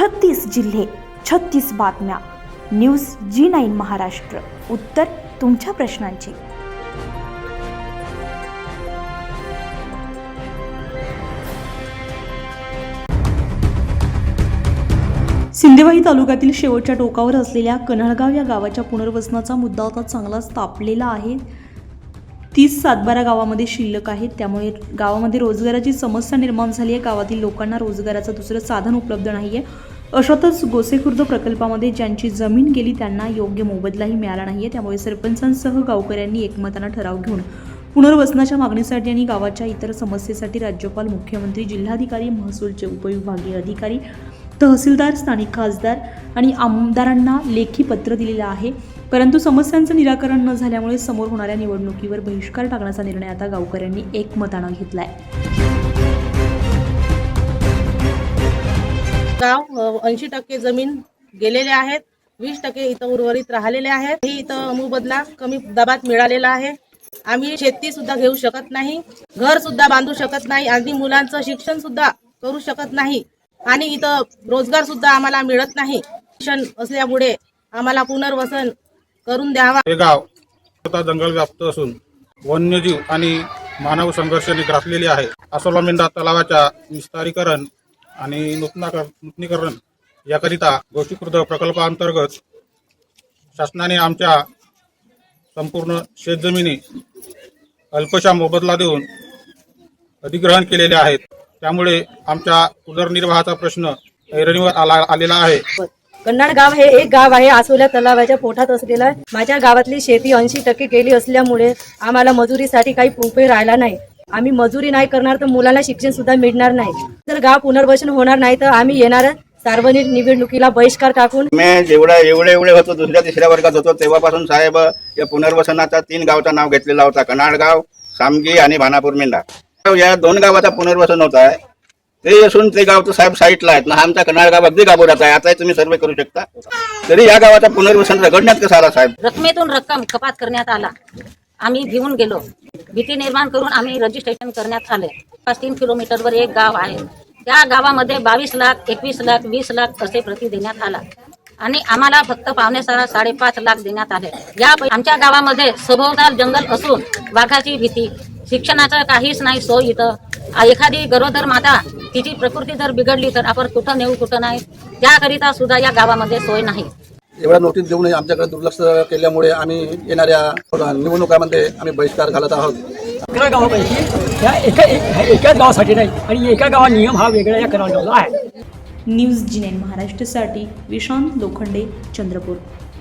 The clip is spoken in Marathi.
छत्तीस जिल्हे छत्तीस बातम्या. News G nine Maharashtra. उत्तर तुमच्या प्रश्नांची. सिंदेवाही तालुक्यातील शेवटच्या टोकावर असलेल्या कन्हळगाव या गावाच्या पुनर्वसनाचा मुद्दा आता चांगलाच तापलेला आहे. तीस सातबारा गावामध्ये शिल्लक आहेत त्यामुळे गावामध्ये रोजगाराची समस्या निर्माण झाली आहे. गावातील लोकांना रोजगाराचं दुसरं साधन उपलब्ध नाही आहे अशातच गोसेखुर्द प्रकल्पामध्ये ज्यांची जमीन गेली त्यांना योग्य मोबदलाही मिळाला नाही आहे त्यामुळे सरपंचांसह गावकऱ्यांनी एकमतानं ठराव घेऊन पुनर्वसनाच्या मागणीसाठी आणि गावाच्या इतर समस्येसाठी राज्यपाल मुख्यमंत्री जिल्हाधिकारी महसूलचे उपविभागीय अधिकारी तहसीलदार स्थानिक खासदार आणि आमदारांना लेखी पत्र दिलेलं आहे. परंतु समस्यांचं निराकरण न झाल्यामुळे समोर होणाऱ्या निवडणुकीवर बहिष्कार टाकण्याचा निर्णय आता गावकऱ्यांनी एकमतानं घेतलाय. गाव ऐंशी टक्के जमीन गेलेले आहेत वीस टक्के इथं उर्वरित राहिलेले आहेत. ही इथं मोबदला कमी दबात मिळालेला आहे. आम्ही शेती सुद्धा घेऊ शकत नाही घर सुद्धा बांधू शकत नाही आणि मुलांचं शिक्षण सुद्धा करू शकत नाही आणि इथं रोजगार सुद्धा आम्हाला मिळत नाही. शिक्षण असल्यामुळे आम्हाला पुनर्वसन करून द्यावा. हे गाव स्वतः जंगल व्याप्त असून वन्यजीव आणि मानव संघर्षाने ग्रासलेले आहे. आसोलामेंढा तलावाच्या विस्तारीकरण आणि नूतनाकर नूतनीकरण याकरिता गोष्टीकृत प्रकल्पांतर्गत शासनाने आमच्या संपूर्ण शेतजमिनी अल्पशा मोबदला देऊन अधिग्रहण केलेले आहेत. त्यामुळे आमच्या उदरनिर्वाहाचा प्रश्न ऐरणीवर आला आलेला आहे. कन्नड गाव हे एक गाव आहे. आसोल्या तलावाच्या पोटात असलेलं माझ्या गावातली शेती ऐंशी टक्के गेली असल्यामुळे आम्हाला मजुरीसाठी काही उपयोग राहिला नाही. आम्ही मजुरी नाही करणार तर मुलांना शिक्षण सुद्धा मिळणार नाही. जर गाव पुनर्वसन होणार नाही तर आम्ही येणार सार्वजनिक निवडणुकीला बहिष्कार टाकून मी जेवढा एवढे एवढे होतो दुसऱ्या तिसऱ्या वर्गात होतो तेव्हापासून साहेब या पुनर्वसनाचा तीन गावचा नाव घेतलेला होता. कनाडगाव सामगी आणि भानापूर मेंढा. या दोन गावाचा पुनर्वसन होत आहे. ते असून ते गाव तर साहेब साईटला आहेत. ना आमचा कनाडगाव अगदी गाभोरात आहे. आता तुम्ही सर्वे करू शकता. तरी या गावाचा पुनर्वसन रगडण्यात कसा आला साहेब? रकमेतून रक्कम कपात करण्यात आला. आम्ही घेऊन गेलो. भीती निर्माण करून आम्ही रजिस्ट्रेशन करण्यात आले. पाच तीन किलोमीटरवर एक गाव आहे. त्या गावामध्ये बावीस लाख एकवीस लाख वीस लाख असे प्रति देण्यात आला. आणि आम्हाला फक्त पावणे सहा साडेपाच लाख देण्यात आले. या आमच्या गावामध्ये सभोवताल जंगल असून वाघाची भीती शिक्षणाचं काहीच नाही सोय इथं. आ, एखादी गरोदर माता तिची प्रकृती जर बिघडली तर आपण कुठं नेऊ कुठं नाही त्याकरिता सुद्धा या गावामध्ये सोय नाही. एवढा नोटीस देऊनही आमच्याकडे दुर्लक्ष केल्यामुळे आम्ही येणाऱ्या निवडणुकामध्ये आम्ही बहिष्कार घालत आहोत. अकरा गावापैकी या एका एक- एकाच गावासाठी नाही आणि एका गावा नियम हा वेगळा या करायला आहे. न्यूज जी नाईन महाराष्ट्रासाठी विशांत लोखंडे चंद्रपूर.